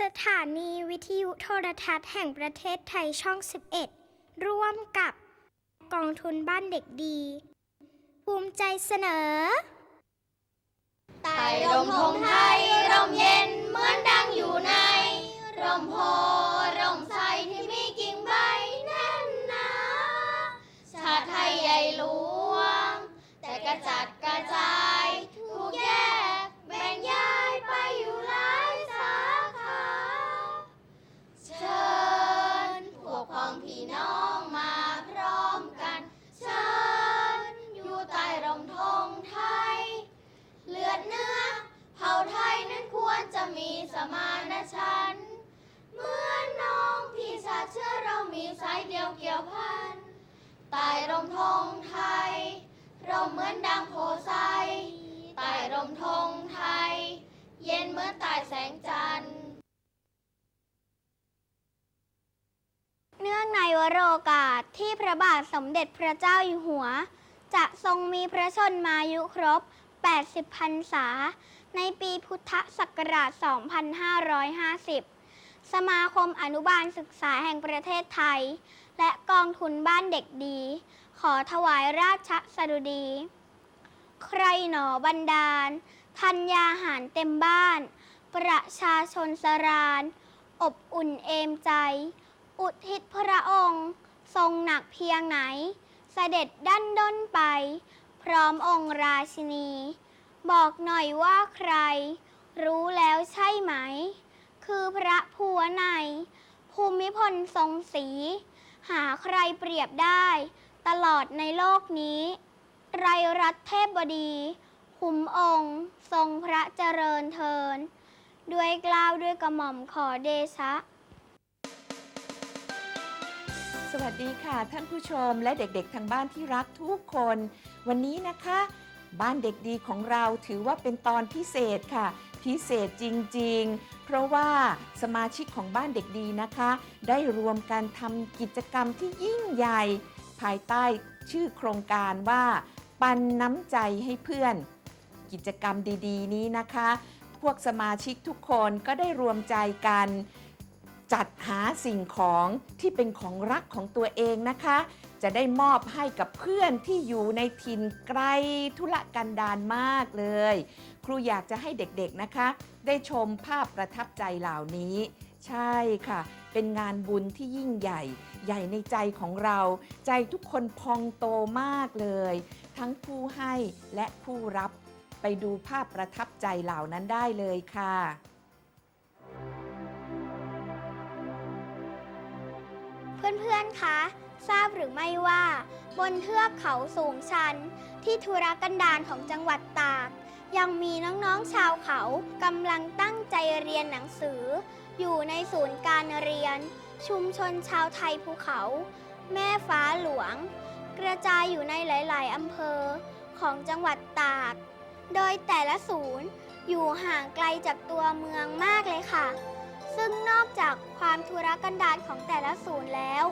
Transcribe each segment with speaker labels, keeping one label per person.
Speaker 1: สถานีวิทยุโทรทัศน์แห่งประเทศไทยช่อง 11 ร่วมกับกองทุนบ้านเด็กดี ภูมิใจเสนอ
Speaker 2: ใต้ร่มธงไทยร่มเย็นเหมือนดังอยู่ในร่มโพร่มใสที่มีกิ่งใบแน่นหนาชาติไทยใหญ่หลวง ระบาทสมเด็จ
Speaker 3: พระเจ้าอยู่หัว จะทรงมีพระชนมายุครบ 80พรรษา ในปีพุทธศักราช 2550 สมาคมอนุบาลศึกษาแห่งประเทศไทย และกองทุนบ้านเด็กดี ขอถวายราชสดุดี ใครหนอบันดาล ทัญญาหารเต็มบ้าน ประชาชนสราน อบอุ่นเอมใจ อุทิศพระองค์ ทรงหนักเพียงไหน เสด็จดั้นด้นไป พร้อมองค์ราชินี บอกหน่อยว่าใคร รู้แล้วใช่ไหม คือพระผัวใน ภูมิพลทรงศรีหาใครเปรียบได้ ตลอดในโลกนี้ไรรัตเทพบดีคุ้มองค์ ทรงพระเจริญเทิน ด้วยกล้าวด้วยกระหม่อมขอเดชะ
Speaker 4: สวัสดีค่ะ ท่านผู้ชมและเด็กๆ ทางบ้านที่รักทุกคน วันนี้นะคะ บ้านเด็กดีของเราถือว่าเป็นตอนพิเศษค่ะ พิเศษจริงๆ เพราะว่าสมาชิกของบ้านเด็กดีนะคะ ได้รวมกันทำกิจกรรมที่ยิ่งใหญ่ ภายใต้ชื่อโครงการว่า ปันน้ำใจให้เพื่อน กิจกรรมดีๆ นี้นะคะ พวกสมาชิกทุกคนก็ได้รวมใจกัน จัดหาสิ่งของที่เป็นของรักของตัวเองนะคะ จะได้มอบให้กับเพื่อนที่อยู่ในถิ่นไกลทุรกันดารมากเลย ครูอยากจะให้เด็กๆนะคะ ได้ชมภาพประทับใจเหล่านี้ ใช่ค่ะ เป็นงานบุญที่ยิ่งใหญ่ ใหญ่ในใจของเรา ใจทุกคนพองโตมากเลย ทั้งผู้ให้และผู้รับไปดูภาพประทับใจเหล่านั้นได้เลยค่ะ
Speaker 3: เพื่อนๆ คะ ทราบหรือไม่ว่า บนเทือกเขาสูงชัน ที่ทุรกันดารของจังหวัดตาก ยังมีน้องๆชาวเขากำลังตั้งใจเรียนหนังสือ อยู่ในศูนย์การเรียน ชุมชนชาวไทยภูเขา แม่ฟ้าหลวง กระจายอยู่ในหลาย ๆอำเภอของจังหวัดตาก โดยแต่ละศูนย์อยู่ห่างไกลจากตัวเมืองมากเลยค่ะ ซึ่งนอกจากความทุรกันดารของแต่ละศูนย์แล้ว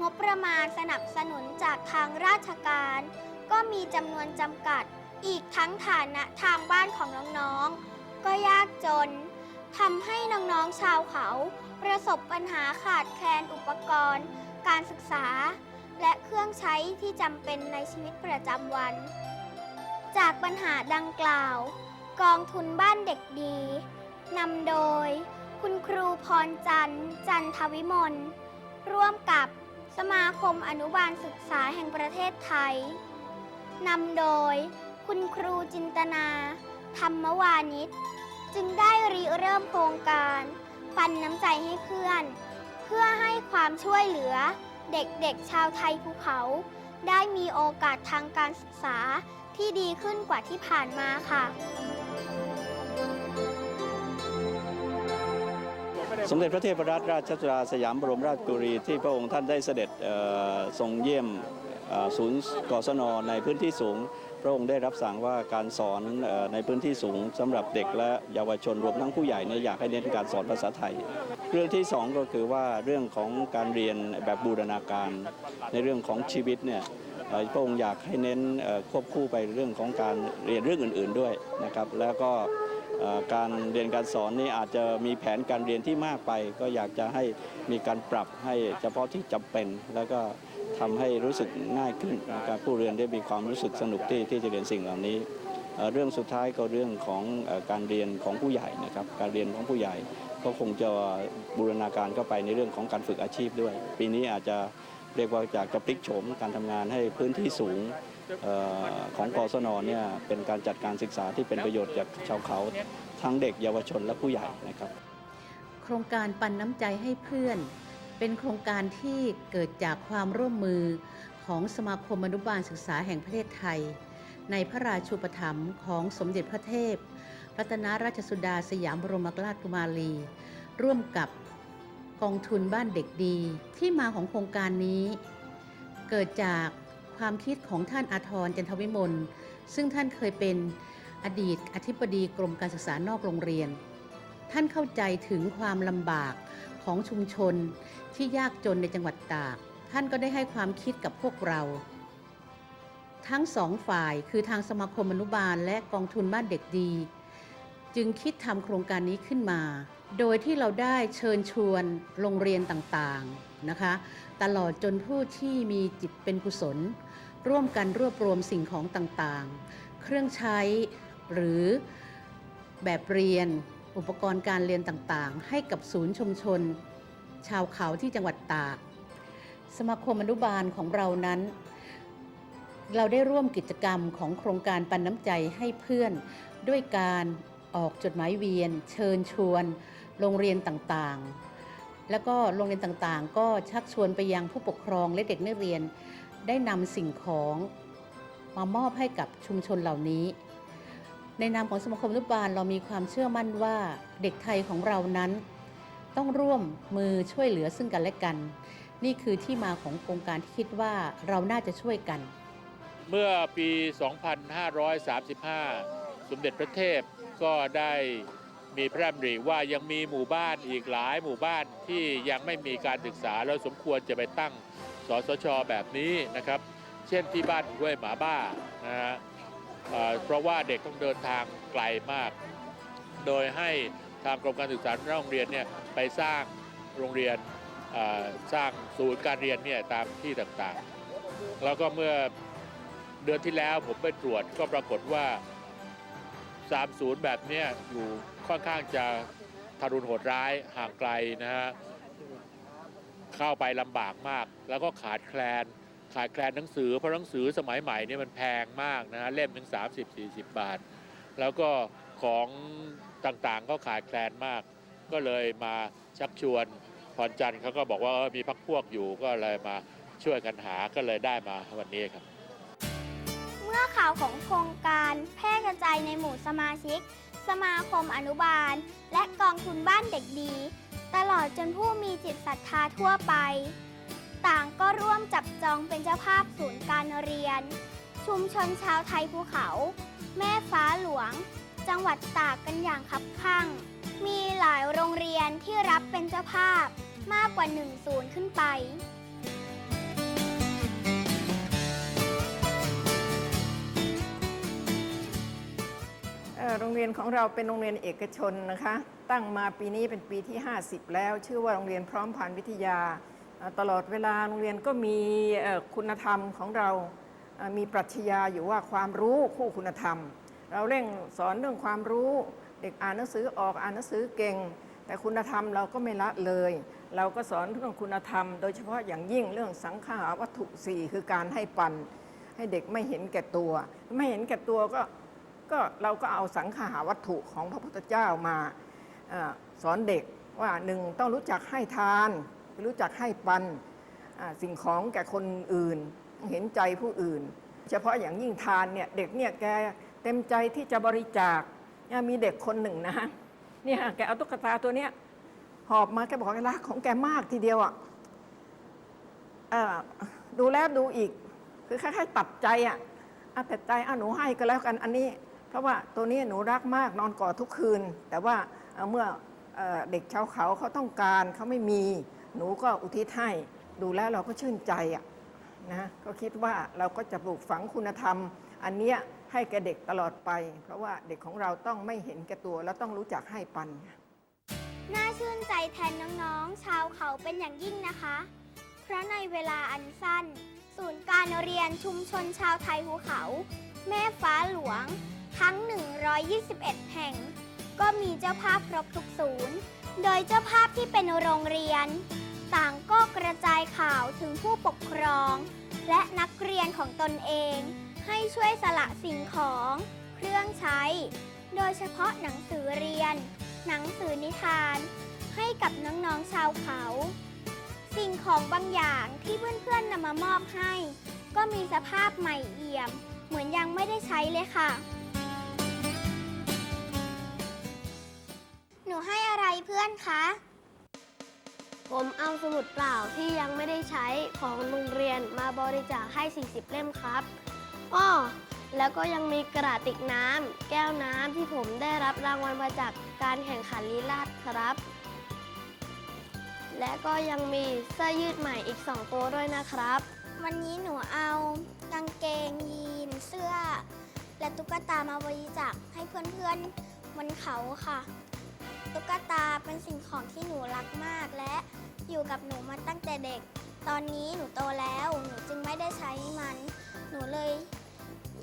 Speaker 3: งบประมาณสนับสนุนจากทางราชการ ก็มีจำนวนจำกัด อีกทั้งฐานะทางบ้านของน้องๆ ก็ยากจนทำให้น้องๆชาวเขา ประสบปัญหาขาดแคลนอุปกรณ์ การศึกษา และเครื่องใช้ที่จำเป็นในชีวิตประจำวัน จากปัญหาดังกล่าว กองทุนบ้านเด็กดีนำโดย คุณครูพรจันทร์จันทวิมลร่วมกับสมาคมอนุบาลศึกษาแห่งประเทศไทยนำโดยคุณครูจินตนา ธรรมวานิชจึงได้ริเริ่มโครงการ ปันน้ำใจให้เพื่อน เพื่อให้ความช่วยเหลือ เด็กๆชาวไทยภูเขา ได้มีโอกาสทางการศึกษาที่ดีขึ้นกว่าที่ผ่านมาค่ะ
Speaker 5: สมเด็จพระเทพรัตนราชสุดาสยามบรมราชกุรีที่พระองค์ท่านได้เสด็จเอ่อทรงเยี่ยมศูนย์กศนในพื้นที่สูง พระองค์ได้รับสั่งว่าการสอนในพื้นที่สูงสำหรับเด็กและเยาวชนรวมทั้งผู้ใหญ่เนี่ยอยากให้เน้นการสอนภาษาไทย เรื่องที่สองก็คือว่าเรื่องของการเรียนแบบบูรณาการ ในเรื่องของชีวิตเนี่ยพระองค์อยากให้เน้นควบคู่ไปเรื่องของการเรียนเรื่องอื่น ๆด้วยนะครับแล้วก็ การเรียนการสอนนี่อาจจะมีแผนการเรียนที่มากไป ก็อยากจะให้มีการปรับให้เฉพาะที่จำเป็น แล้วก็ทำให้รู้สึกง่ายขึ้นการผู้เรียนได้มีความรู้สึกสนุกที่ที่จะเรียนสิ่งเหล่านี้ เรื่องสุดท้ายก็เรื่องของการเรียนของผู้ใหญ่นะครับ การเรียนของผู้ใหญ่ก็คงจะบูรณาการเข้าไปในเรื่องของการฝึกอาชีพด้วย ปีนี้อาจจะเรียกว่าจากจะพลิกโฉมการทำงานให้พื้นที่สูง ของกศนเนี่ยเป็นการจัดการศึกษาที่เป็นประโยชน์จากชาวเขา ทั้งเด็กเยาวชนและผู้ใหญ่นะครับ
Speaker 6: โครงการปันน้ำใจให้เพื่อน เป็นโครงการที่เกิดจากความร่วมมือของสมาคมอนุบาลศึกษาแห่งประเทศไทย ในพระราชูปถัมภ์ของสมเด็จพระเทพ รัตนราชสุดาสยามบรมราชกุมารี ร่วมกับกองทุนบ้านเด็กดีที่มาของโครงการนี้ เกิดจาก ความคิดของท่านอาทรจันทวิมล ซึ่งท่านเคยเป็นอดีตอธิบดีกรมการศึกษานอกโรงเรียน ท่านเข้าใจถึงความลำบากของชุมชนที่ยากจนในจังหวัดตาก ท่านก็ได้ให้ความคิดกับพวกเรา ทั้งสองฝ่ายคือทางสมาคมอนุบาลและกองทุนบ้านเด็กดี จึงคิดทำโครงการนี้ขึ้นมา โดยที่เราได้เชิญชวนโรงเรียนต่างๆ นะคะ ตลอดจนผู้ที่มีจิตเป็นกุศล ร่วมกันรวบรวมสิ่งของต่างๆ เครื่องใช้หรือแบบเรียนอุปกรณ์การเรียนต่างๆ ให้กับศูนย์ชุมชน ชาวเขาที่จังหวัดตาก สมาคมอนุบาลของเรานั้น เราได้ร่วมกิจกรรมของโครงการปันน้ำใจให้เพื่อนด้วยการออกจดหมายเวียน เชิญชวน โรงเรียนต่างๆ แล้วก็โรงเรียนต่างๆ ก็ชักชวนไปยังผู้ปกครองและเด็กนักเรียน ได้นำสิ่งของมามอบให้กับชุมชนเหล่านี้ ในนามของสมาคมนุบาลเรามีความเชื่อมั่นว่าเด็กไทยของเรานั้น ต้องร่วมมือช่วยเหลือซึ่งกันและกัน นี่คือที่มาของโครงการที่คิดว่าเราน่าจะช่วยกัน
Speaker 7: เมื่อปี 2535 สมเด็จพระเทพก็ได้ มีพระดำริว่ายังมีหมู่บ้านอีกหลายหมู่บ้านที่ยังไม่มีการศึกษาแล้วสมควรจะไปตั้งสสชแบบนี้นะครับ เช่นที่บ้านห้วยหมาบ้านะฮะเอ่อเพราะว่าเด็กต้องเดินทางไกลมาก โดยให้ทางกรมการศึกษาโรงเรียนเนี่ยไปสร้างโรงเรียนสร้างศูนย์การเรียนเนี่ยตามที่ต่างๆ แล้วก็เมื่อเดือนที่แล้วผมไปตรวจก็ปรากฏว่า30แบบนี้อยู่ ค่อนข้างจะทารุณโหดร้ายห่างไกลนะฮะเข้าไปลำบากมาก แล้วก็ขาดแคลน ขาดแคลนหนังสือเพราะหนังสือสมัยใหม่เนี่ยมันแพงมากนะฮะเล่มถึง 30-40 บาท แล้วก็ของต่างๆก็ขาดแคลนมาก ก็เลยมาชักชวนพรจันทร์เขาก็บอกว่ามีพักพวกอยู่ก็เลยมาช่วยกันหาก็เลยได้มาวันนี้ครับ
Speaker 3: เมื่อข่าวของโครงการแพร่กระจายในหมู่สมาชิก สมาคมอนุบาล และกองทุนบ้านเด็กดี ตลอดจนผู้มีจิตศรัทธาทั่วไป ต่างก็ร่วมจับจองเป็นเจ้าภาพศูนย์การเรียน ชุมชนชาวไทยภูเขา แม่ฟ้าหลวง จังหวัดตากกันอย่างคับคั่งมีหลายโรงเรียนที่รับเป็นเจ้าภาพมากกว่าหนึ่งศูนย์ขึ้นไป
Speaker 8: โรงเรียนของเราเป็นโรงเรียนเอกชนนะคะ ตั้งมาปีนี้เป็นปีที่ 50 แล้ว ชื่อว่าโรงเรียนพร้อมพันวิทยา ตลอดเวลาโรงเรียนก็มีคุณธรรมของเรา มีปรัชญาอยู่ว่าความรู้คู่คุณธรรม เราเร่งสอนเรื่องความรู้เด็กอ่านหนังสือออกอ่านหนังสือเก่ง แต่คุณธรรมเราก็ไม่ละเลย เราก็สอนเรื่องคุณธรรม โดยเฉพาะอย่างยิ่งเรื่องสังขาวัตถุสี่คือการให้ปัน ให้เด็กไม่เห็นแก่ตัว ไม่เห็นแก่ตัวก็ ก็เราก็เอาสังขาวัตถุของพระพุทธเจ้ามาอสอนเด็กว่าหนึ่งต้องรู้จักให้ทาน รู้จักให้ปันสิ่งของแก่คนอื่น เห็นใจผู้อื่น เฉพาะอย่างยิ่งทานเนี่ยเด็กเนี่ยแกเต็มใจที่จะบริจาคเนี่ยมีเด็กคนหนึ่งนะเนี่ยแกเอาตุ๊กตาตัวเนี้ยหอบมาแกบอกว่ารักของแกมากทีเดียวอะอ่อดูแลดูอีก คือคล้ายๆตัดใจอะอะแต่ใจอะหนูให้ก็แล้วกันอันนี้ เพราะว่าตัวนี้หนูรักมากนอนกอดทุกคืน แต่ว่าเมื่อเอเด็กชาวเขาเขาต้องการเขาไม่มี หนูก็อุทิศให้ดูแลเราก็ชื่นใจอะนะก็คิดว่าเราก็จะปลูกฝังคุณธรรม อันเนี้ยให้แกเด็กตลอดไป เพราะว่าเด็กของเราต้องไม่เห็นแก่ตัวและต้องรู้จักให้ปัน
Speaker 3: น่าชื่นใจแทนน้องๆ ชาวเขาเป็นอย่างยิ่งนะคะ เพราะในเวลาอันสั้น ศูนย์การเรียนชุมชนชาวไทยภูเขา แม่ฟ้าหลวง ทั้ง 121 แห่ง ก็มีเจ้าภาพครบทุกศูนย์ โดยเจ้าภาพที่เป็นโรงเรียน ต่างก็กระจายข่าวถึงผู้ปกครอง และนักเรียนของตนเอง ให้ช่วยสละสิ่งของ เครื่องใช้ โดยเฉพาะหนังสือเรียน หนังสือนิทาน ให้กับน้องๆชาวเขา สิ่งของบางอย่างที่เพื่อนๆนำมามอบให้ ก็มีสภาพใหม่เอี่ยม เหมือนยังไม่ได้ใช้เลยค่ะ ให้อะไรเพื่อนคะ
Speaker 2: ผมเอาสมุดเปล่าที่ยังไม่ได้ใช้ของโรงเรียนมาบริจาคให้ 40 เล่มครับอ้อแล้วก็ยังมีกระติกน้ำแก้วน้ำที่ผมได้รับรางวัลมาจากการแข่งขันลีลาดครับ และก็ยังมีเสื้อยืดใหม่อีก 2 ตัวด้วยนะครับ
Speaker 3: วันนี้หนูเอากางเกงยีนเสื้อ และตุ๊กตามาบริจาคให้เพื่อนๆบนเขาค่ะ ตุ๊กตาเป็นสิ่งของที่หนูรักมากและอยู่กับหนูมาตั้งแต่เด็ก ตอนนี้หนูโตแล้ว หนูจึงไม่ได้ใช้มัน หนูเลย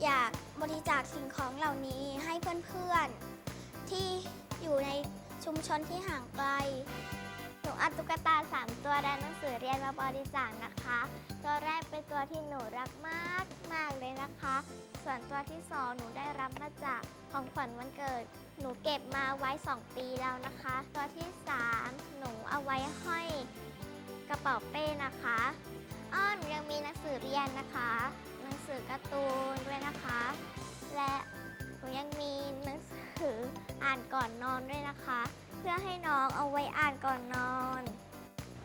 Speaker 3: อยากบริจาคสิ่งของเหล่านี้ให้เพื่อนๆ ที่อยู่ในชุมชนที่ห่างไกล หนูเอาตุ๊กตา 3 ตัวและหนังสือเรียนมาบริจาคนะคะ ตัวแรกเป็นตัวที่หนูรักมากมากเลยนะคะ ส่วนตัวที่สองหนูได้รับมาจากของขวัญวันเกิด หนูเก็บมาไว้ 2 ปีแล้วนะคะ ตัวที่ 3 หนูเอาไว้ห้อยกระเป๋าเป้นะคะอ้อหนูยังมีหนังสือเรียนนะคะ หนังสือการ์ตูนด้วยนะคะ และหนูยังมีหนังสืออ่านก่อนนอนด้วยนะคะ เพื่อให้น้องเอาไว้อ่านก่อนนอน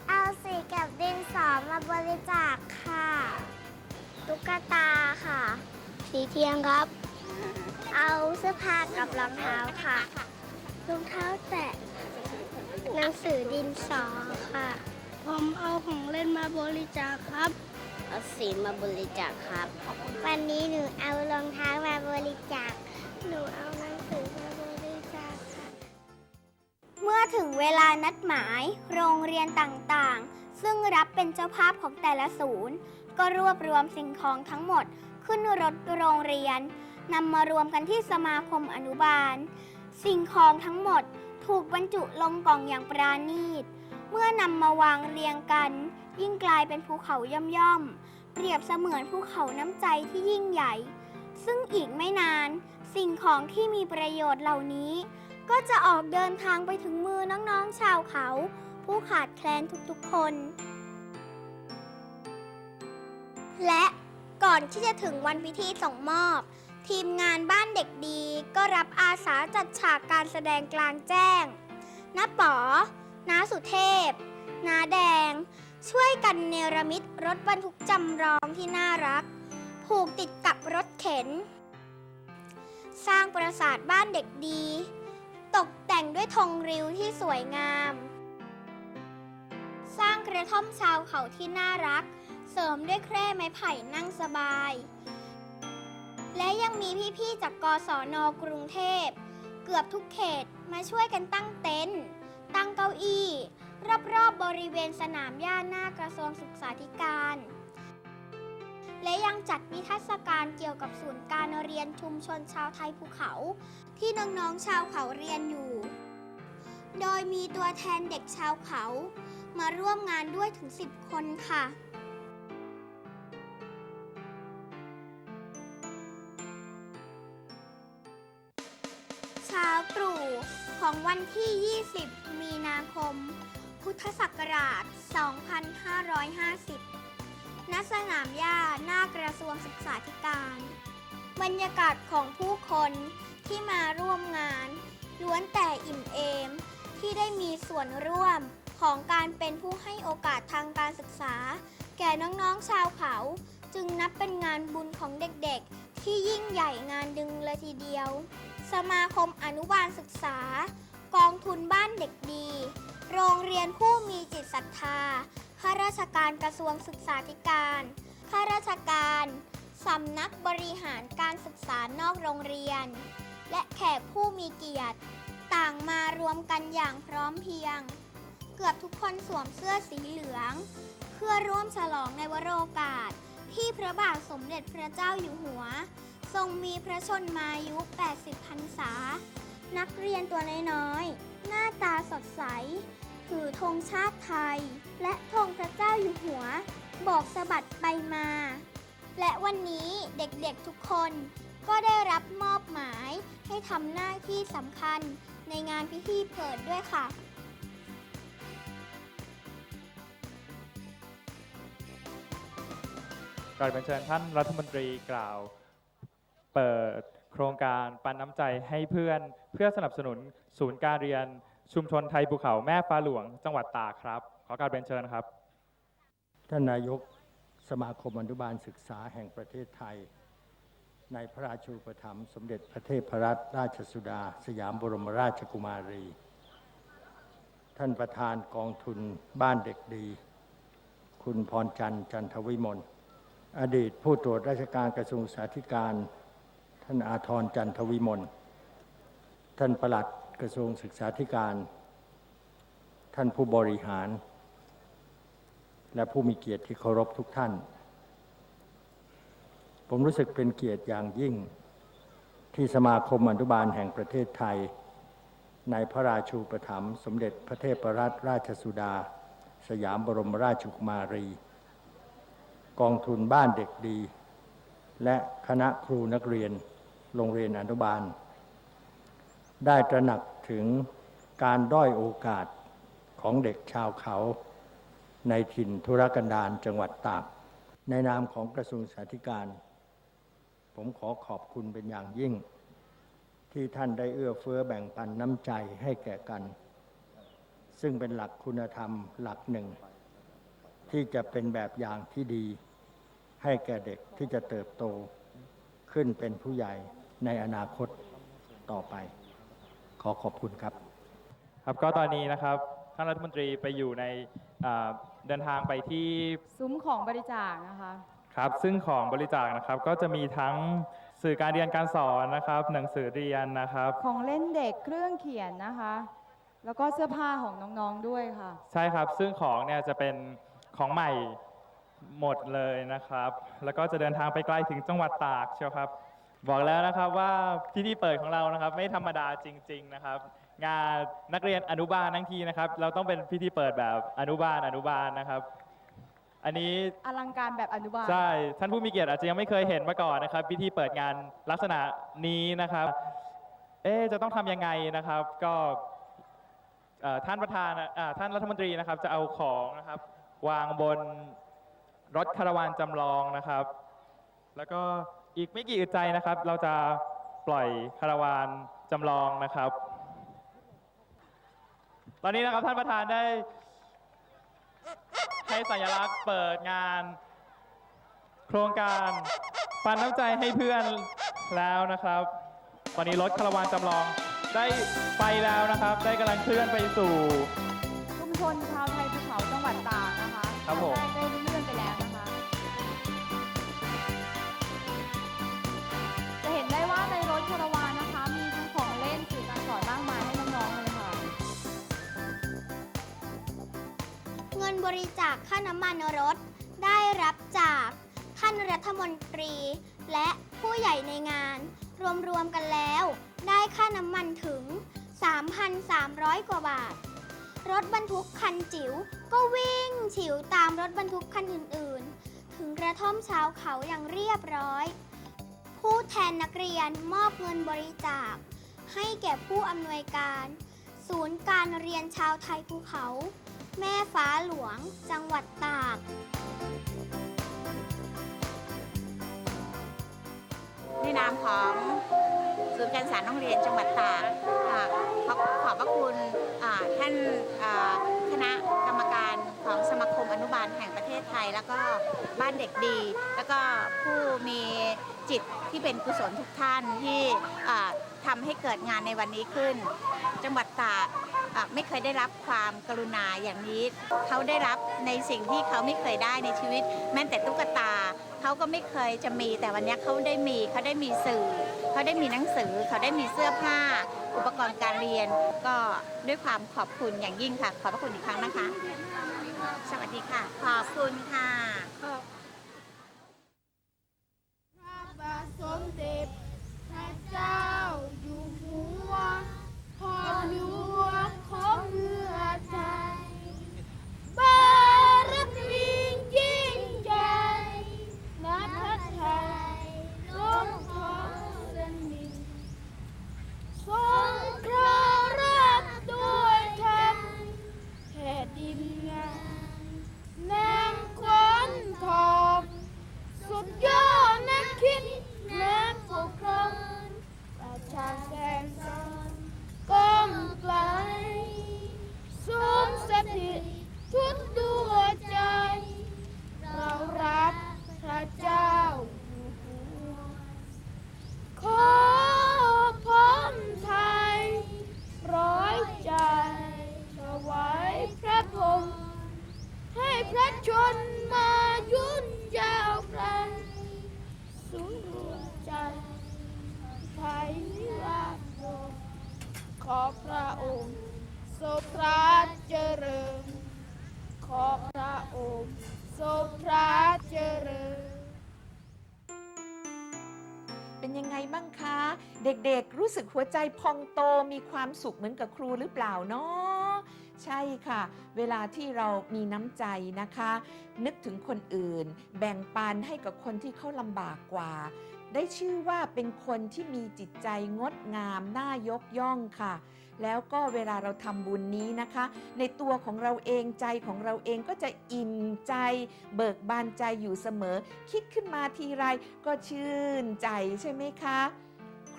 Speaker 3: เอาสีกับดินสอมาบริจาคค่ะ ตุ๊กตาค่ะ
Speaker 2: สีเทียงครับ
Speaker 3: เอาเสื้อผ้ากับรองเท้าค่ะ รองเท้าแตะหนังสือดินสอค่ะ
Speaker 2: ผมเอาของเล่นมาบริจาคครับเอาสีมาบริจาคครับ
Speaker 3: วันนี้หนูเอารองเท้ามาบริจาค หนูเอาหนังสือมาบริจาคค่ะ เมื่อถึงเวลานัดหมาย โรงเรียนต่างๆ ซึ่งรับเป็นเจ้าภาพของแต่ละศูนย์ ก็รวบรวมสิ่งของทั้งหมดขึ้นรถโรงเรียนนำมารวมกันที่สมาคมอนุบาล สิ่งของทั้งหมดถูกบรรจุลงกล่องอย่างปราณีต เมื่อนำมาวางเรียงกัน ยิ่งกลายเป็นภูเขาย่อมๆ เปรียบเสมือนภูเขาน้ำใจที่ยิ่งใหญ่ ซึ่งอีกไม่นาน สิ่งของที่มีประโยชน์เหล่านี้ ก็จะออกเดินทางไปถึงมือน้องๆชาวเขา ผู้ขาดแคลนทุกๆคน และก่อนที่จะถึงวันพิธีส่งมอบ ทีมงานบ้านเด็กดีก็รับอาสาจัดฉากการแสดงกลางแจ้งน้าป๋อน้าสุเทพ น้าแดง ช่วยกันเนรมิตรถบรรทุกจำลองที่น่ารัก ผูกติดกับรถเข็น สร้างปราสาทบ้านเด็กดี ตกแต่งด้วยธงริ้วที่สวยงาม สร้างกระท่อมชาวเขาที่น่ารัก เสริมด้วยแคร่ไม้ไผ่นั่งสบาย และยังมีพี่ๆจากกศนกรุงเทพ เกือบทุกเขตมาช่วยกันตั้งเต็นท์ตั้งเก้าอี้รอบๆบบริเวณสนามหญ้าหน้ากระทรวงศึกษาธิการ และยังจัดนิทรรศการเกี่ยวกับศูนย์การเรียนชุมชนชาวไทยภูเขา ที่น้องๆชาวเขาเรียนอยู่ โดยมีตัวแทนเด็กชาวเขา มาร่วมงานด้วยถึง 10 คนค่ะ เช้าตรู่ของวันที่ 20 มีนาคม พุทธศักราช 2550 ณ สนามหญ้าหน้ากระทรวงศึกษาธิการ บรรยากาศของผู้คนที่มาร่วมงาน ล้วนแต่อิ่มเอม ที่ได้มีส่วนร่วมของการเป็นผู้ให้โอกาสทางการศึกษา แก่น้องๆชาวเขา จึงนับเป็นงานบุญของเด็กๆ ที่ยิ่งใหญ่งานดึงเลยทีเดียว สมาคมอนุบาลศึกษา กองทุนบ้านเด็กดี โรงเรียนผู้มีจิตศรัทธา ข้าราชการกระทรวงศึกษาธิการ ข้าราชการ สำนักบริหารการศึกษานอกโรงเรียน และแขกผู้มีเกียรติ ต่างมารวมกันอย่างพร้อมเพรียง เกือบทุกคนสวมเสื้อสีเหลือง เพื่อร่วมฉลองในวโรกาสที่พระบาทสมเด็จพระเจ้าอยู่หัว ทรงมีพระชนมายุ 80พรรษา นักเรียนตัวน้อยๆ หน้าตาสดใส ถือธงชาติไทย และธงพระเจ้าอยู่หัว บอกสะบัดไปมา และวันนี้เด็กๆทุกคนก็ได้รับมอบหมายให้ทำหน้าที่สำคัญในงานพิธีเปิดด้วยค่ะ
Speaker 9: ก่อนเป็นเชิญท่านรัฐมนตรีกล่าว เปิดโครงการปันน้ำใจให้เพื่อนเพื่อสนับสนุนศูนย์การเรียนชุมชนไทยภูเขาแม่ฟ้าหลวง จังหวัดตากครับ ขอการเป็นเชิญครับ
Speaker 10: ท่านนายกสมาคมอนุบาลศึกษาแห่งประเทศไทย ในพระราชูปถัมภ์สมเด็จพระเทพรัตนราชสุดา สยามบรมราชกุมารี ท่านประธานกองทุนบ้านเด็กดี คุณพรจันทร์จันทวิมลอดีตผู้ตรวจราชการกระทรวงสาธิการ ท่านอาทรจันทวิมล ท่านประหลัดกระทรวงศึกษาธิการ ท่านผู้บริหาร และผู้มีเกียรติที่เคารพทุกท่าน ผมรู้สึกเป็นเกียรติอย่างยิ่ง ที่สมาคมอนุบาลแห่งประเทศไทย ในพระราชูปถัมภ์สมเด็จพระเทพรัตนราชสุดา สยามบรมราชกุมารี กองทุนบ้านเด็กดีและคณะครูนักเรียน โรงเรียนอนุบาล ได้ตระหนักถึงการด้อยโอกาสของเด็กชาวเขา ในถิ่นธุรกันดารจังหวัดตาก ในนามของกระทรวงสาธิการ ผมขอขอบคุณเป็นอย่างยิ่ง ที่ท่านได้เอื้อเฟื้อแบ่งปันน้ำใจให้แก่กัน ซึ่งเป็นหลักคุณธรรมหลักหนึ่ง ที่จะเป็นแบบอย่างที่ดีให้แก่เด็กที่จะเติบโตขึ้นเป็นผู้ใหญ่ ในอนาคตต่อไป ขอขอบคุณครับ
Speaker 9: ครับก็ตอนนี้นะครับท่านรัฐมนตรีไปอยู่ในอ่าเดินทางไปที่
Speaker 11: ซุ้มของบริจาคนะคะ
Speaker 9: ครับซึ่งของบริจาคนะครับก็จะมีทั้งสื่อการเรียนการสอนนะครับ หนังสือเรียนนะครับ
Speaker 11: ของเล่นเด็กเครื่องเขียนนะคะ แล้วก็เสื้อผ้าของน้องๆด้วยค่ะ
Speaker 9: ใช่ครับซึ่งของเนี่ยจะเป็นของใหม่หมดเลยนะครับ แล้วก็จะเดินทางไปไกลถึงจังหวัดตากเชียวครับ บอกแล้วนะครับว่าพิธีเปิดของเรานะครับไม่ธรรมดาจริง ๆนะครับ งานนักเรียนอนุบาลทั้งทีนะครับ เราต้องเป็นพิธีเปิดแบบอนุบาลอนุบาลนะครับ อันนี้
Speaker 11: อลังการแบบอนุบาล
Speaker 9: ใช่ท่านผู้มีเกียรติอาจจะยังไม่เคยเห็นมาก่อนนะครับ พิธีเปิดงานลักษณะนี้นะครับ เอ๊ะจะต้องทำยังไงนะครับ ก็เอ่อท่านประธานอ่าท่านรัฐมนตรีนะครับ จะเอาของนะครับ วางบนรถคาราวานจำลองนะครับ แล้วก็ อีกไม่กี่อึดใจนะครับ เราจะปล่อยคาราวานจำลองนะครับ ตอนนี้นะครับท่านประธานได้ให้สัญลักษณ์เปิดงาน โครงการปันน้ำใจให้เพื่อนแล้วนะครับ ตอนนี้รถคาราวานจำลองได้ไปแล้วนะครับ ได้กำลังเคลื่อนไปสู่
Speaker 11: ชุมชนชาวไทยภูเขาจังหวัดตากนะคะ
Speaker 9: ครับผม
Speaker 11: แรกได้เลื่อนไป
Speaker 3: บริจาคค่าน้ำมันรถ ได้รับจากท่านรัฐมนตรี และผู้ใหญ่ในงาน รวมๆกันแล้ว ได้ค่าน้ำมันถึง 3,300 กว่าบาท รถบรรทุกคันจิ๋วก็วิ่งฉิวตามรถบรรทุกคันอื่นๆ ถึงกระท่อมชาวเขาอย่างเรียบร้อย ผู้แทนนักเรียนมอบเงินบริจาค ให้แก่ผู้อำนวยการ ศูนย์การเรียนชาวไทยภูเขา แม่ฟ้าหลวง จังหวัดตาก
Speaker 12: ในนามของศูนย์การศึกษาโรงเรียนจังหวัดตากอ่าขอขอบพระคุณอ่าท่านอ่าคณะกรรมการ ของสมาคมอนุบาลแห่งประเทศไทย แล้วก็บ้านเด็กดี แล้วก็ผู้มีจิตที่เป็นกุศลทุกท่านที่ทำให้เกิดงานในวันนี้ขึ้น จังหวัดตากไม่เคยได้รับความกรุณาอย่างนี้ เขาได้รับในสิ่งที่เขาไม่เคยได้ในชีวิต แม้แต่ตุ๊กตา เขาก็ไม่เคยจะมีแต่วันนี้เขาได้มีเขาได้มีสื่อ เขาได้มีหนังสือ เขาได้มีเสื้อผ้า อุปกรณ์การเรียน ก็ด้วยความขอบคุณอย่างยิ่งค่ะ ขอบพระคุณอีกครั้งนะคะ สวัสดีค่ะ ขอบคุณค่ะ
Speaker 2: ใจพอง
Speaker 4: โตมีความสุขเหมือนกับครูหรือเปล่าเนาะใช่ค่ะ เวลาที่เรามีน้ำใจนะคะ นึกถึงคนอื่น แบ่งปันให้กับคนที่เขาลำบากกว่า ได้ชื่อว่าเป็นคนที่มีจิตใจงดงามน่ายกย่องค่ะ แล้วก็เวลาเราทำบุญนี้นะคะ ในตัวของเราเองใจของเราเองก็จะอิ่มใจ เบิกบานใจอยู่เสมอ คิดขึ้นมาทีไรก็ชื่นใจใช่ไหมคะ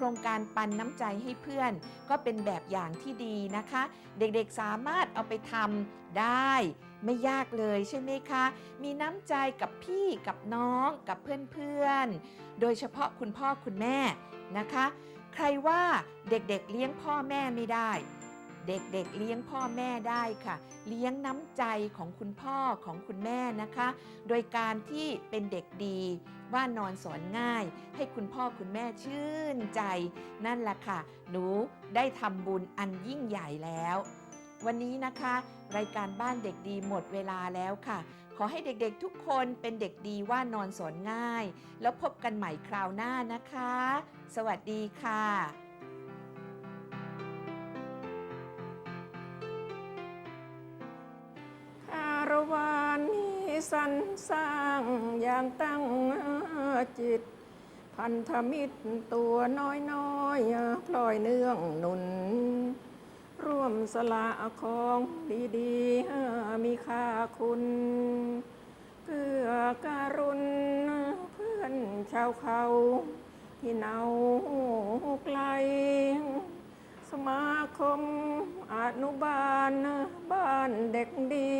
Speaker 4: รงการปันน้ำใจให้เพื่อน ก็เป็นแบบอย่างที่ดีนะคะ เด็กๆสามารถเอาไปทำได้ ไม่ยากเลยใช่ไหมคะ มีน้ำใจกับพี่กับน้องกับเพื่อนๆ โดยเฉพาะคุณพ่อคุณแม่นะคะ ใครว่าเด็กๆเลี้ยงพ่อแม่ไม่ได้เด็กๆเลี้ยงพ่อแม่ได้ค่ะ เลี้ยงน้ำใจของคุณพ่อของคุณแม่นะคะ โดยการที่เป็นเด็กดี ว่านอนสอนง่าย ให้คุณพ่อคุณแม่ชื่นใจ นั่นแหละค่ะ หนูได้ทำบุญอันยิ่งใหญ่แล้ว วันนี้นะคะ รายการบ้านเด็กดีหมดเวลาแล้วค่ะ ขอให้เด็กๆทุกคนเป็นเด็กดีว่านอนสอนง่าย แล้วพบกันใหม่คราวหน้านะคะ สวัสดีค่ะ
Speaker 8: สรรสร้างอย่างตั้งจิต พันธมิตรตัวน้อยๆพลอยเนื่องหนุน ร่วมสละของดีๆมีค่าคุณเกื้อการุณเพื่อนชาวเขาที่เนาไกล สมาคมอนุบาลบ้านเด็กดี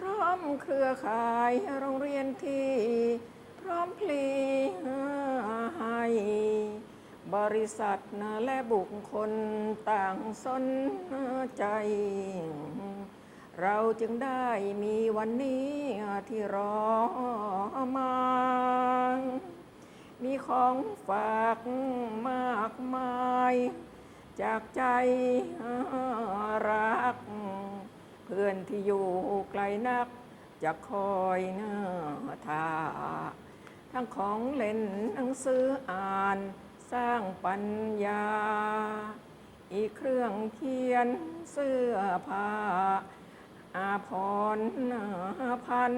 Speaker 8: พร้อมเครือข่ายโรงเรียนที่ พร้อมพลีให้บริษัทและบุคคลต่างสนใจ เราจึงได้มีวันนี้ที่รอมามีของฝากมากมาย จากใจรัก พื่อนที่อยู่ไกลนัก จะคอยหน้าทาทั้งของเล่นหนังสืออ่านสร้างปัญญา อีกเครื่องเขียนเสื้อผ้า อาพรณ์พัน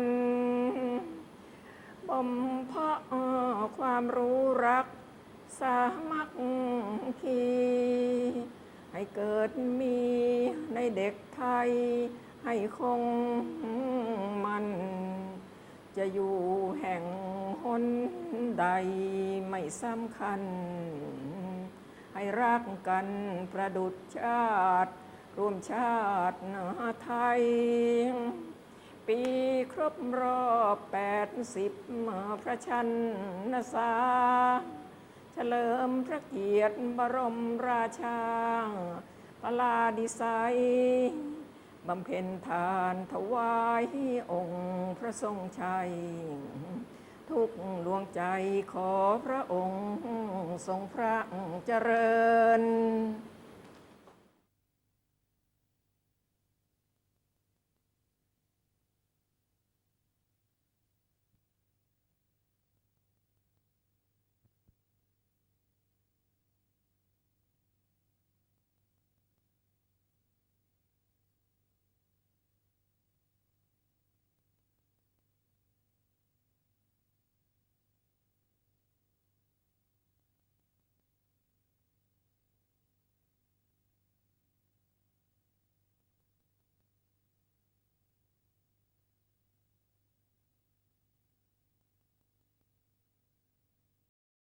Speaker 8: บ่มเพาะความรู้รัก สามัคคี ให้เกิดมีในเด็กไทย ให้คงมัน จะอยู่แห่งหนใดไม่สำคัญ ให้รักกันประดุจชาติร่วมชาติไทย ปีครบรอบแปดสิบพระชันนษา เฉลิมพระเกียรติบรมราชาพระลาดิไซบำเพ็ญทานถวายองค์พระทรงชัย ทุกดวงใจขอพระองค์ทรงพระเจริญ